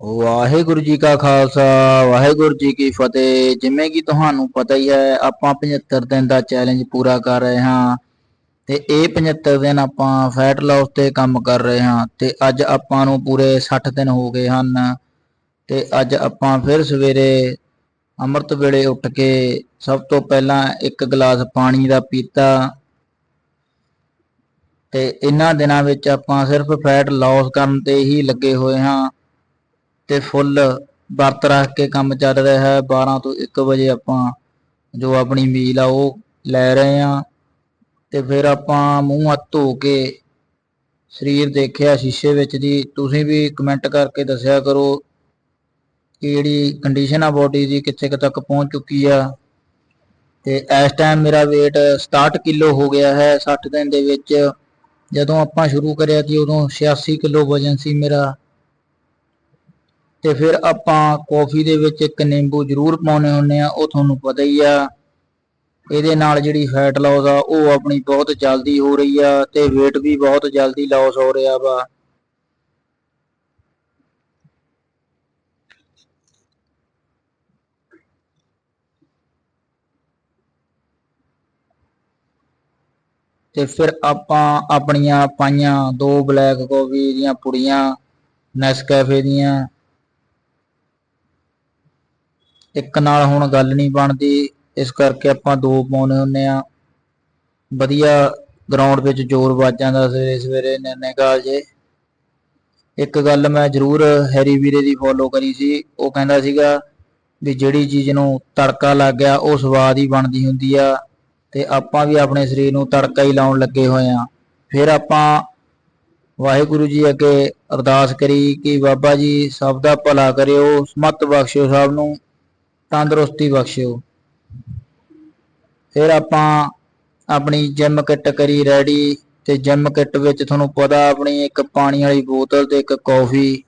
ਵਾਹਿਗੁਰੂ ਜੀ ਕਾ ਖਾਲਸਾ, ਵਾਹਿਗੁਰੂ ਜੀ ਕੀ ਫਤਿਹ। ਜਿਵੇਂ ਕਿ ਤੁਹਾਨੂੰ ਪਤਾ ਹੀ ਹੈ, ਆਪਾਂ 75 ਦਿਨ ਦਾ ਚੈਲੰਜ ਪੂਰਾ ਕਰ ਰਹੇ ਹਾਂ। ਤੇ ਇਹ 75 ਦਿਨ ਆਪਾਂ ਫੈਟ ਲਾਸ ਤੇ ਕੰਮ ਕਰ ਰਹੇ ਹਾਂ। ਤੇ ਅੱਜ ਆਪਾਂ ਨੂੰ ਪੂਰੇ 60 ਦਿਨ ਹੋ ਗਏ ਹਨ। ਤੇ ਅੱਜ ਆਪਾਂ ਫਿਰ ਸਵੇਰੇ ਅੰਮ੍ਰਿਤ ਵੇਲੇ ਉੱਠ ਕੇ ਸਭ ਤੋਂ ਪਹਿਲਾਂ ਇੱਕ ਗਲਾਸ ਪਾਣੀ ਦਾ ਪੀਤਾ। ਤੇ ਇਹਨਾਂ ਦਿਨਾਂ ਵਿੱਚ ਆਪਾਂ ਸਿਰਫ ਫੈਟ ਲਾਸ ਕਰਨ ਤੇ ਹੀ ਲੱਗੇ ਹੋਏ ਹਾਂ। ਤੇ ਫੁੱਲ ਵਰਤ ਰੱਖ ਕੇ ਕੰਮ ਚੱਲ ਰਿਹਾ ਹੈ। 12 ਤੋਂ 1 ਵਜੇ ਆਪਾਂ ਜੋ ਆਪਣੀ ਮੀਲ ਆ ਉਹ ਲੈ ਰਹੇ ਆ ਤੇ ਫਿਰ ਆਪਾਂ ਮੂੰਹ ਹੱਥ ਧੋ ਕੇ ਸਰੀਰ ਦੇਖਿਆ ਸ਼ੀਸ਼ੇ ਵਿੱਚ ਦੀ ਤੁਸੀਂ ਵੀ ਕਮੈਂਟ ਕਰਕੇ ਦੱਸਿਆ ਕਰੋ ਕਿ ਜਿਹੜੀ ਕੰਡੀਸ਼ਨ ਆ ਬੋਡੀ ਦੀ, ਕਿੱਥੇ ਕੁ ਤੱਕ ਪਹੁੰਚ ਚੁੱਕੀ ਆ। ਤੇ ਇਸ ਟਾਈਮ ਮੇਰਾ weight 67 ਕਿਲੋ ਹੋ ਗਿਆ ਹੈ। 60 ਦਿਨ ਦੇ ਵਿੱਚ ਜਦੋਂ ਆਪਾਂ ਸ਼ੁਰੂ ਕਰਿਆ ਸੀ ਉਦੋਂ 86 ਕਿਲੋ ਵਜਨ ਸੀ ਮੇਰਾ। ਤੇ ਫਿਰ ਆਪਾਂ ਕੌਫੀ ਦੇ ਵਿੱਚ ਇੱਕ ਨਿੰਬੂ ਜ਼ਰੂਰ ਪਾਉਨੇ ਹੁੰਨੇ ਆ, ਉਹ ਤੁਹਾਨੂੰ ਪਤਾ ਹੀ ਆ। ਇਹਦੇ ਨਾਲ ਜਿਹੜੀ ਫੈਟ ਲਾਸ ਆ, ਉਹ ਆਪਣੀ ਬਹੁਤ ਜਲਦੀ ਹੋ ਰਹੀ ਆ ਤੇ weight ਵੀ ਬਹੁਤ ਜਲਦੀ ਲਾਸ ਹੋ ਰਿਹਾ ਵਾ। ਤੇ ਫਿਰ ਆਪਾਂ ਆਪਣੀਆਂ ਪਾਈਆਂ ਦੋ ਬਲੈਕ ਕਾਫੀ ਦੀਆਂ ਪੁੜੀਆਂ ਨੈਸਕੈਫੇ ਦੀਆਂ ਇੱਕ ਨਾਲ ਹੁਣ ਗੱਲ ਨਹੀਂ ਬਣਦੀ, ਇਸ ਕਰਕੇ ਆਪਾਂ ਦੋ ਪਾਉਨੇ ਹੁੰਨੇ ਆ ਵਧੀਆ ਗਰਾਊਂਡ ਵਿੱਚ ਜ਼ੋਰ ਵੱਜ ਜਾਂਦਾ ਸਵੇਰੇ ਸਵੇਰੇ, ਨਿਰਣੇ ਕਾਲਜੇ ਇੱਕ ਗੱਲ ਮੈਂ ਜ਼ਰੂਰ ਹੈਰੀ ਵੀਰੇ ਦੀ ਫੋਲੋ ਕਰੀ ਸੀ, ਉਹ ਕਹਿੰਦਾ ਸੀਗਾ ਵੀ ਜਿਹੜੀ ਚੀਜ਼ ਨੂੰ ਤੜਕਾ ਲੱਗ ਗਿਆ, ਉਹ ਸਵਾਦ ਹੀ ਬਣਦੀ ਹੁੰਦੀ ਆ ਤੇ ਆਪਾਂ ਵੀ ਆਪਣੇ ਸਰੀਰ ਨੂੰ ਤੜਕਾ ਹੀ ਲਾਉਣ ਲੱਗੇ ਹੋਏ ਆ ਫਿਰ ਆਪਾਂ ਵਾਹਿਗੁਰੂ ਜੀ ਅੱਗੇ ਅਰਦਾਸ ਕਰੀ ਕਿ ਬਾਬਾ ਜੀ ਸਭ ਦਾ ਭਲਾ ਕਰਿਓ, ਸਮਤ ਬਖਸ਼ਿਓ ਸਭ ਨੂੰ। ਤੰਦਰੁਸਤੀ ਬਖਸ਼ਿਓ। ਫਿਰ ਆਪਾਂ ਆਪਣੀ ਜਿਮ ਕਿੱਟ ਕਰੀ ਰੈਡੀ ਤੇ ਜਿਮ ਕਿੱਟ ਵਿੱਚ ਤੁਹਾਨੂੰ ਪਤਾ ਆਪਣੀ ਇੱਕ ਪਾਣੀ ਵਾਲੀ ਬੋਤਲ ਤੇ ਇੱਕ ਕੌਫੀ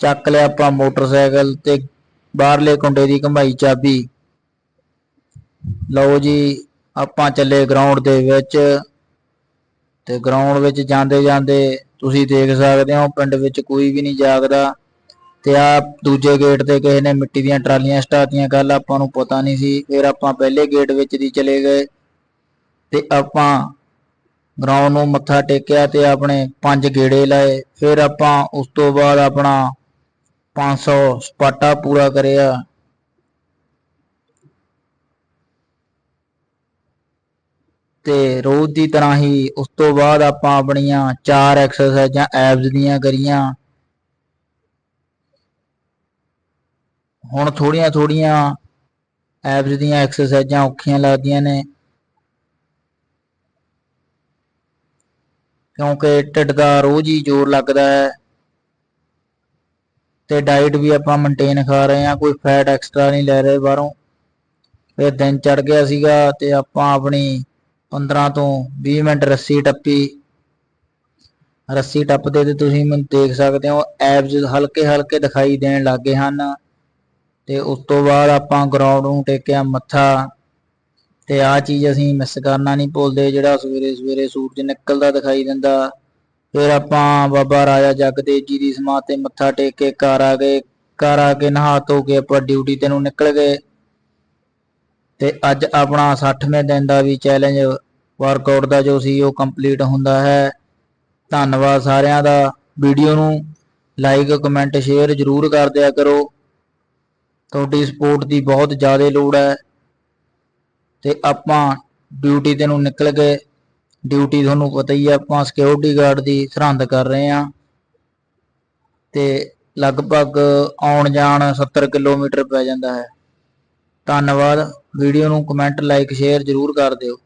ਚੱਕ ਲਿਆ ਆਪਾਂ ਮੋਟਰਸਾਈਕਲ ਤੇ ਬਾਹਰਲੇ ਕੁੰਡੇ ਦੀ ਘੰਬਾਈ ਚਾਬੀ। ਲਓ ਜੀ, ਆਪਾਂ ਚੱਲੇ ਗਰਾਊਂਡ ਦੇ ਵਿੱਚ ਤੇ ਗਰਾਊਂਡ ਵਿੱਚ ਜਾਂਦੇ ਜਾਂਦੇ ਤੁਸੀਂ ਦੇਖ ਸਕਦੇ ਹੋ ਪਿੰਡ ਵਿੱਚ ਕੋਈ ਵੀ ਨਹੀਂ ਜਾਗਦਾ। ਤੇ ਆ ਦੂਜੇ ਗੇਟ ਤੇ ਕਿਸੇ ਨੇ ਮਿੱਟੀ ਦੀਆਂ ਟਰਾਲੀਆਂ ਸਟਾਤੀਆਂ ਕੱਲ ਆਪਾਂ ਨੂੰ ਪਤਾ ਨਹੀਂ ਸੀ, ਫਿਰ ਆਪਾਂ ਪਹਿਲੇ ਗੇਟ ਵਿੱਚ ਦੀ ਚਲੇ ਗਏ ਤੇ ਆਪਾਂ ਗਰਾਊਂਡ ਨੂੰ ਮੱਥਾ ਟੇਕਿਆ ਤੇ ਆਪਣੇ ਪੰਜ ਗੇੜੇ ਲਾਏ, ਫਿਰ ਆਪਾਂ ਉਸ ਤੋਂ ਬਾਅਦ ਆਪਣਾ 500 ਸਪਾਟਾ ਪੂਰਾ ਕਰਿਆ। ਤੇ ਰੋਜ਼ ਦੀ ਤਰ੍ਹਾਂ ਹੀ ਉਸ ਤੋਂ ਬਾਅਦ ਆਪਾਂ ਆਪਣੀਆਂ ਚਾਰ ਐਕਸਰਸਾਈਜ਼ਾਂ ਐਬਸ ਦੀਆਂ ਕਰੀਆਂ। ਹੁਣ ਥੋੜੀਆਂ ਥੋੜੀਆਂ ਐਬਸ ਦੀਆਂ ਐਕਸਰਸਾਈਜ਼ਾਂ ਔਖੀਆਂ ਲੱਗਦੀਆਂ ਨੇ। ਕਿਉਂਕਿ ਢਿੱਡ ਦਾ ਰੋਜ਼ ਹੀ ਜ਼ੋਰ ਲੱਗਦਾ ਹੈ। ਤੇ ਡਾਈਟ ਵੀ ਆਪਾਂ ਮੇਨਟੇਨ ਖਾ ਰਹੇ ਹਾਂ, ਕੋਈ ਫੈਟ ਐਕਸਟਰਾ ਨਹੀਂ ਲੈ ਰਹੇ ਬਾਹਰੋਂ। ਫਿਰ ਦਿਨ ਚੜ ਗਿਆ ਸੀਗਾ ਤੇ ਆਪਾਂ ਆਪਣੀ 15 ਤੋਂ 20 ਮਿੰਟ ਰੱਸੀ ਟੱਪੀ। ਰੱਸੀ ਟੱਪਦੇ ਤੇ ਤੁਸੀਂ ਮੈਨੂੰ ਦੇਖ ਸਕਦੇ ਹੋ ਐਬਸ ਹਲਕੇ ਹਲਕੇ ਦਿਖਾਈ ਦੇਣ ਲੱਗੇ ਹਨ। ਤੇ ਉਸ ਤੋਂ ਬਾਅਦ ਆਪਾਂ ਗਰਾਊਂਡ ਨੂੰ ਟੇਕਿਆ ਮੱਥਾ ਤੇ ਆ ਚੀਜ਼ ਅਸੀਂ ਮਿਸ ਕਰਨਾ ਨਹੀਂ ਭੁੱਲਦੇ, ਜਿਹੜਾ ਸਵੇਰੇ ਸਵੇਰੇ ਸੂਰਜ ਨਿਕਲਦਾ ਦਿਖਾਈ ਦਿੰਦਾ। ਫਿਰ ਆਪਾਂ ਬਾਬਾ ਰਾਜਾ ਜਗਦੇਵ ਜੀ ਦੀ ਸਮਾਧ ਤੇ ਮੱਥਾ ਟੇਕ ਕੇ ਘਰ ਆ ਗਏ। ਘਰ ਆ ਕੇ ਨਹਾ ਧੋ ਕੇ ਆਪਾਂ ਡਿਊਟੀ ਤੇ ਨੂੰ ਨਿਕਲ ਗਏ। ਤੇ ਅੱਜ ਆਪਣਾ 60ਵੇਂ ਦਿਨ ਦਾ ਵੀ ਚੈਲੰਜ ਵਰਕਆਊਟ ਦਾ ਜੋ ਸੀ ਉਹ ਕੰਪਲੀਟ ਹੁੰਦਾ ਹੈ। ਧੰਨਵਾਦ ਸਾਰਿਆਂ ਦਾ। ਵੀਡੀਓ ਨੂੰ ਲਾਈਕ ਕਮੈਂਟ ਸ਼ੇਅਰ ਜ਼ਰੂਰ ਕਰ ਦਿਆ ਕਰੋ। ਤੁਹਾਡੀ ਸਪੋਰਟ ਦੀ ਬਹੁਤ ਜ਼ਿਆਦਾ ਲੋੜ ਹੈ। ਤੇ ਆਪਾਂ ਡਿਊਟੀ ਤੇ ਨੂੰ ਨਿਕਲ ਗਏ। ਡਿਊਟੀ ਤੁਹਾਨੂੰ ਪਤਾ ਹੀ ਹੈ, ਆਪਾਂ ਸਿਕਿਉਰਿਟੀ ਗਾਰਡ ਦੀ ਸਰਹੰਦ ਕਰ ਰਹੇ ਹਾਂ। ਤੇ ਲਗਭਗ ਆਉਣ ਜਾਣ 70 ਕਿਲੋਮੀਟਰ ਪੈ ਜਾਂਦਾ ਹੈ। ਧੰਨਵਾਦ। ਵੀਡੀਓ ਨੂੰ ਕਮੈਂਟ ਲਾਈਕ ਸ਼ੇਅਰ ਜ਼ਰੂਰ ਕਰ ਦਿਓ।